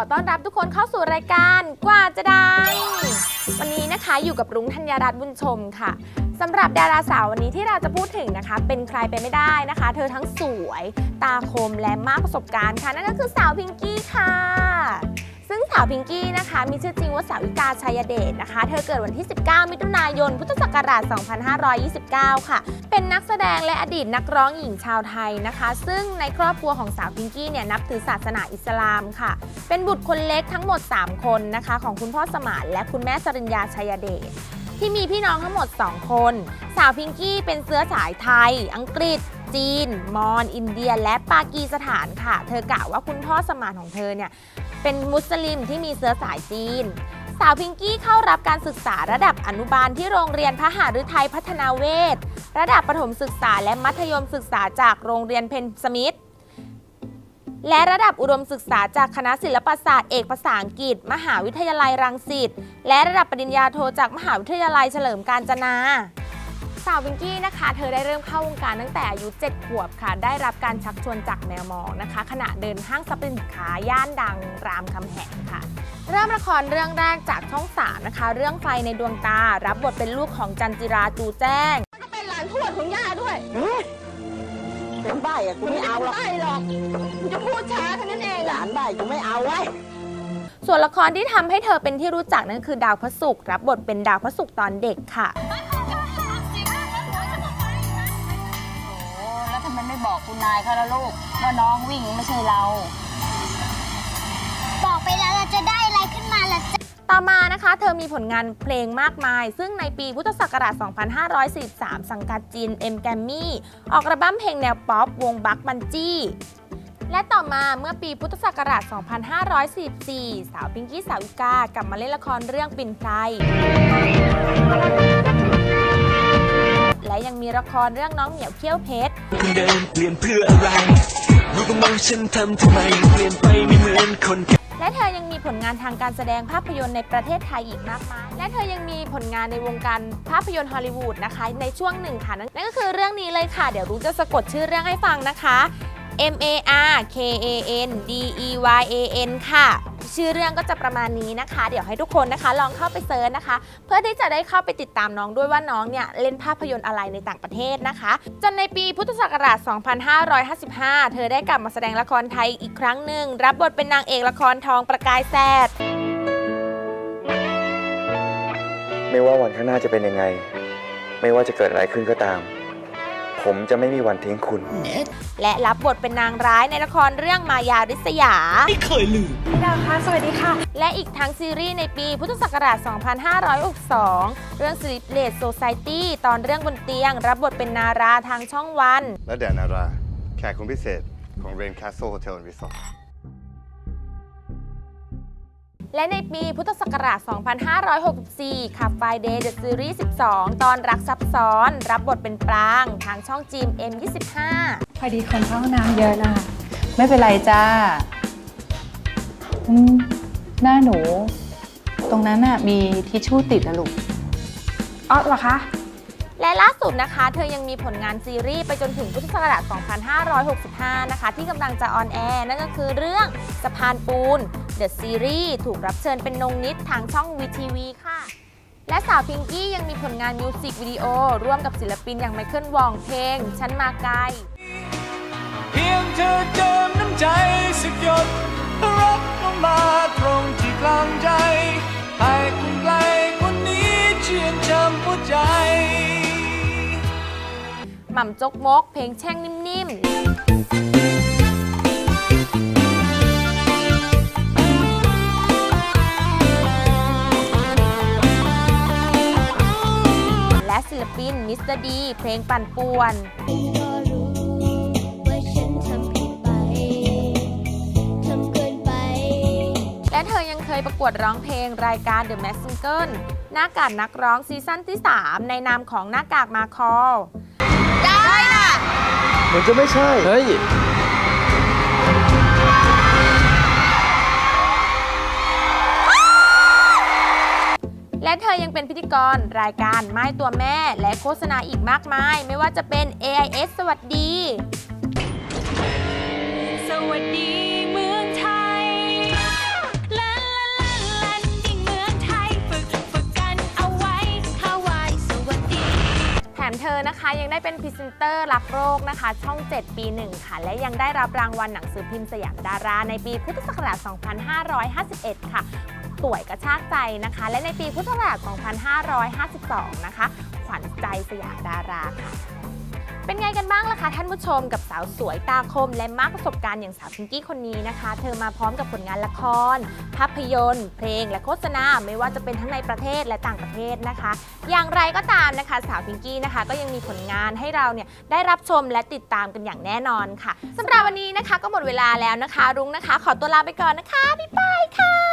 ขอต้อนรับทุกคนเข้าสู่รายการกว่าจะดัง วันนี้นะคะอยู่กับรุ้งธัญรัตน์บุญชมค่ะสำหรับดาราสาววันนี้ที่เราจะพูดถึงนะคะ เป็นใครไปไม่ได้นะคะ เธอทั้งสวย ตาคมและมากประสบการณ์ค่ะ นั่นก็คือสาวพิงกี้ค่ะาวพิงกี้นะคะ มีชื่อจริงว่าสาวิกาชัยเดชนะคะ เธอเกิดวันที่ 19 มิถุนายน พุทธศักราช 2529 ค่ะ เป็นนักแสดงและอดีตนักร้องหญิงชาวไทยนะคะ ซึ่งในครอบครัวของสาวพิงกี้เนี่ยนับถือศาสนาอิสลามค่ะ เป็นบุตรคนเล็กทั้งหมด 3 คนนะคะ ของคุณพ่อสมานและคุณแม่สริญญาชัยเดชที่มีพี่น้องทั้งหมด 2 คน สาวพิงกี้เป็นเชื้อสายไทย อังกฤษ จีน มอญอินเดีย และปากีสถานค่ะ เธอกล่าวว่าคุณพ่อสมานของเธอเนี่ย เป็นมุสลิมที่มีเชื้อสายจีน สาวพิงกี้เข้ารับการศึกษาระดับอนุบาลที่โรงเรียนพระหฤทัยพัฒนาเวศระดับประถมศึกษาและมัธยมศึกษาจากโรงเรียนเพนสมิธและระดับอุดมศึกษาจากคณะศิลปศาสตร์เอกภาษาอังกฤษ มหาวิทยาลัยรังสิต และระดับปริญญาโทจากมหาวิทยาลัยเฉลิมกาญจนา สาววิงกี้นะคะ เธอได้เริ่มเข้าวงการตั้งแต่อายุ 7 ขวบค่ะ ได้รับการชักชวนจากแมวมองนะคะ ขณะเดินห้างสรรพสินค้าย่านดังรามคำแหงค่ะ เริ่มละครเรื่องแรกจากช่องสามนะคะ เรื่องไฟในดวงตา รับบทเป็นลูกของจันจิราจูแจ้ง ก็เป็นหลานทวดของย่าด้วยเป็นใบอะกูไม่เอาหรอกไม่หรอกกูจะพูดช้าแค่นั้นเองหลานใบกูไม่เอาไว้ยส่วนละครที่ทำให้เธอเป็นที่รู้จักนั่นคือดาวพระศุกร์รับบทเป็นดาวพระศุกร์ตอนเด็กค่ะ นายเขาแล้วลูกว่าน้องวิ่งไม่ใช่เรา บอกไปแล้วเราจะได้อะไรขึ้นมาล่ะจ๊ะ ต่อมานะคะ เธอมีผลงานเพลงมากมาย ซึ่งในปีพุทธศักราช 2543 สังกัดจีนเอ็มแกมมี่ ออกระบั้มเพลงแนวป๊อปวงบักบันจี้ และต่อมาเมื่อปีพุทธศักราช 2544 สาวพิงกี้สาวิกากลับมาเล่นละครเรื่องปิ่นไพร และยังมีละครเรื่องน้องเหมียวเขี้ยวเพชรเดินเปลี่ยนเพื่ออะไรรู้บ้างไหมฉันทำทำไมเปลี่ยนไปไม่เหมือนคนเก่า และเธอยังมีผลงานทางการแสดงภาพยนตร์ในประเทศไทยอีกมากมาย และเธอยังมีผลงานในวงการภาพยนตร์ฮอลลีวูดนะคะ ในช่วงหนึ่งค่ะ นั่นนั่นก็คือเรื่องนี้เลยค่ะ เดี๋ยวรู้จะสะกดชื่อเรื่องให้ฟังนะคะ M A R K A N D E Y A N ค่ะ ชื่อเรื่องก็จะประมาณนี้นะคะ เดี๋ยวให้ทุกคนนะคะ ลองเข้าไปเซิร์ชนะคะ เพื่อที่จะได้เข้าไปติดตามน้องด้วยว่าน้องเนี่ยเล่นภาพยนตร์อะไรในต่างประเทศนะคะ จนในปีพุทธศักราช 2555 เธอได้กลับมาแสดงละครไทยอีกครั้งหนึ่งรับบทเป็นนางเอกละครทองประกายแซดไม่ว่าวันข้างหน้าจะเป็นยังไง ไม่ว่าจะเกิดอะไรขึ้นก็ตาม ผมจะไม่มีวันทิ้งคุณ และรับบทเป็นนางร้ายในละครเรื่องมายาริษยา ไม่เคยลืมและอีกทั้งซีรีส์ในปีพุทธศักราช 2562 เรื่อง Sleepless Society ตอนเรื่องบนเตียง รับบทเป็นนาราทางช่องวัน และแดนนารา แขกคนพิเศษของ Rain Castle Hotel and Resort และในปีพุทธศักราช 2564 ขับ Friday The Series 12 ตอนรักซับซ้อน รับบทเป็นปราง ทางช่องจีม M25 พอดีคนเข้าห้องน้ำเยอะนะคะไม่เป็นไรจ้าอืมหน้าหนู ตรงนั้นน่ะมีทิชชู่ติดอะลูกอ๋อเหรอคะ และล่าสุดนะคะ เธอยังมีผลงานซีรีส์ไปจนถึงพุทธศักราช 2565 นะคะ ที่กำลังจะออนแอร์นั่นก็คือเรื่องสะพานปูน The Series ถูกรับเชิญเป็นนงนิดทางช่อง VTV ค่ะ และสาวพิงกี้ยังมีผลงานมิวสิกวิดีโอ ร่วมกับศิลปินอย่างไมเคิลวองเพลง ฉันมาไกล เพียงเธอเติมน้ำใจสักหยดรักลงมาตรงที่กลางใจให้คุณไกลคนนี้เชื่อนจำหัวใจ หม่ำจกมก เพลงแช่งนิ่มๆ ปินมิสเตอร์ดีเพลงปั่นป่วนก็รู้ว่าฉันทำผิดไปทำเกินไปและเธอยังเคยประกวดร้องเพลงรายการ The Mask Singer หน้ากากนักร้องซีซั่นที่ 3 ในนามของหน้ากากมาคอลเหมือนจะไม่ใช่ เฮ้ย และเธอยังเป็นพิธีกรรายการไม้ตัวแม่ และโฆษณาอีกมากมาย ไม่ว่าจะเป็น AIS สวัสดีสวัสดี แถมเธอนะคะยังได้เป็นพรีเซนเตอร์รักโรคนะคะ ช่อง 7 ปี 1 ค่ะ และยังได้รับรางวัลหนังสือพิมพ์สยามดาราในปีพุทธศักราช 2551 ค่ะ สวยกระชากใจนะคะ และในปีพุทธศักราช 2552 นะคะ ขวัญใจสยามดาราค่ะเป็นไงกันบ้างล่ะคะท่านผู้ชมกับสาวสวยตาคม และมากประสบการณ์อย่างสาวพิงกี้คนนี้นะคะ เธอมาพร้อมกับผลงานละคร ภาพยนตร์ เพลงและโฆษณาไม่ว่าจะเป็นทั้งในประเทศและต่างประเทศนะคะ อย่างไรก็ตามนะคะสาวพิงกี้นะคะ ก็ยังมีผลงานให้เราเนี่ยได้รับชมและติดตามกันอย่างแน่นอนค่ะสำหรับวันนี้นะคะก็หมดเวลาแล้วนะคะ รุ้งนะคะ ขอตัวลาไปก่อนนะคะบ๊ายบายค่ะ